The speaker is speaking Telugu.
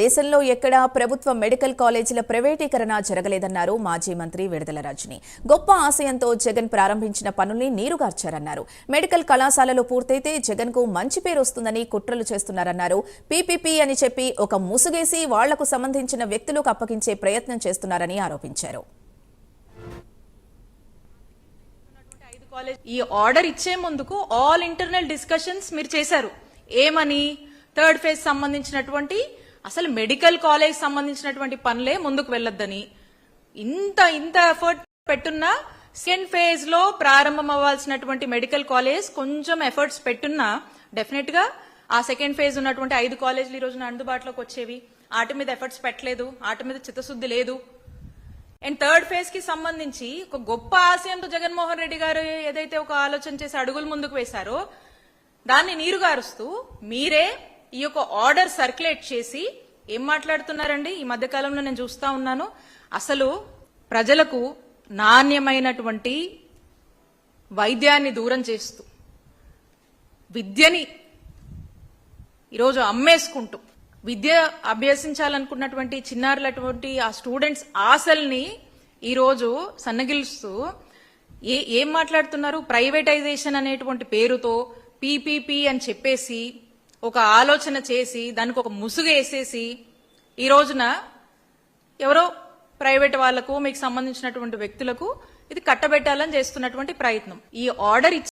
దేశంలో ఎక్కడా ప్రభుత్వ మెడికల్ కాలేజీల ప్రైవేటీకరణ జరగలేదన్నారు మాజీ మంత్రి విడుదల రజని. గొప్ప ఆశయంతో జగన్ ప్రారంభించిన పనుల్ని నీరుగార్చారన్నారు. మెడికల్ కళాశాలలు పూర్తయితే జగన్కు మంచి పేరు వస్తుందని కుట్రలు చేస్తున్నారన్నారు. పీపీపీ అని చెప్పి ఒక ముసుగేసి వాళ్ళకు సంబంధించిన వ్యక్తులకు అప్పగించే ప్రయత్నం చేస్తున్నారని ఆరోపించారు. కాలేజ్ ఈ ఆర్డర్ ఇచ్చే ముందుకు ఆల్ ఇంటర్నల్ డిస్కషన్స్ మీరు చేశారు. ఏమని? థర్డ్ ఫేజ్ సంబంధించినటువంటి అసలు మెడికల్ కాలేజ్ సంబంధించినటువంటి పనులే ముందుకు వెళ్ళొద్దని. ఇంత ఇంత ఎఫర్ట్ పెట్టున్నా సెకండ్ ఫేజ్లో ప్రారంభం అవ్వాల్సినటువంటి మెడికల్ కాలేజ్ కొంచెం ఎఫర్ట్స్ పెట్టున్నా డెఫినెట్గా ఆ సెకండ్ ఫేజ్ ఉన్నటువంటి ఐదు కాలేజీలు ఈ రోజున అందుబాటులోకి వచ్చేవి. ఆటి మీద ఎఫర్ట్స్ పెట్టలేదు ఆటి మీద చిత్తశుద్ధి లేదు. అండ్ థర్డ్ ఫేజ్కి సంబంధించి ఒక గొప్ప ఆశయంతో జగన్మోహన్ రెడ్డి గారు ఏదైతే ఒక ఆలోచన చేసి అడుగులు ముందుకు వేశారో దాన్ని నీరుగారుస్తూ మీరే ఈ యొక్క ఆర్డర్ సర్క్యులేట్ చేసి ఏం మాట్లాడుతున్నారండి? ఈ మధ్య కాలంలో నేను చూస్తా ఉన్నాను. అసలు ప్రజలకు నాణ్యమైనటువంటి వైద్యాన్ని దూరం చేస్తూ విద్యని ఈరోజు అమ్మేసుకుంటూ విద్య అభ్యసించాలనుకున్నటువంటి చిన్నారులటువంటి ఆ స్టూడెంట్స్ ఆశల్ని ఈరోజు సన్నగిలుస్తూ ఏ ఏం మాట్లాడుతున్నారు? ప్రైవేటైజేషన్ అనేటువంటి పేరుతో పీపీపీ అని చెప్పేసి ఒక ఆలోచన చేసి దానికి ఒక ముసుగు వేసేసి ఈ రోజున ఎవరో ప్రైవేట్ వాళ్ళకు మీకు సంబంధించినటువంటి వ్యక్తులకు ఇది కట్టబెట్టాలని చేస్తున్నటువంటి ప్రయత్నం. ఈ ఆర్డర్ ఇచ్చి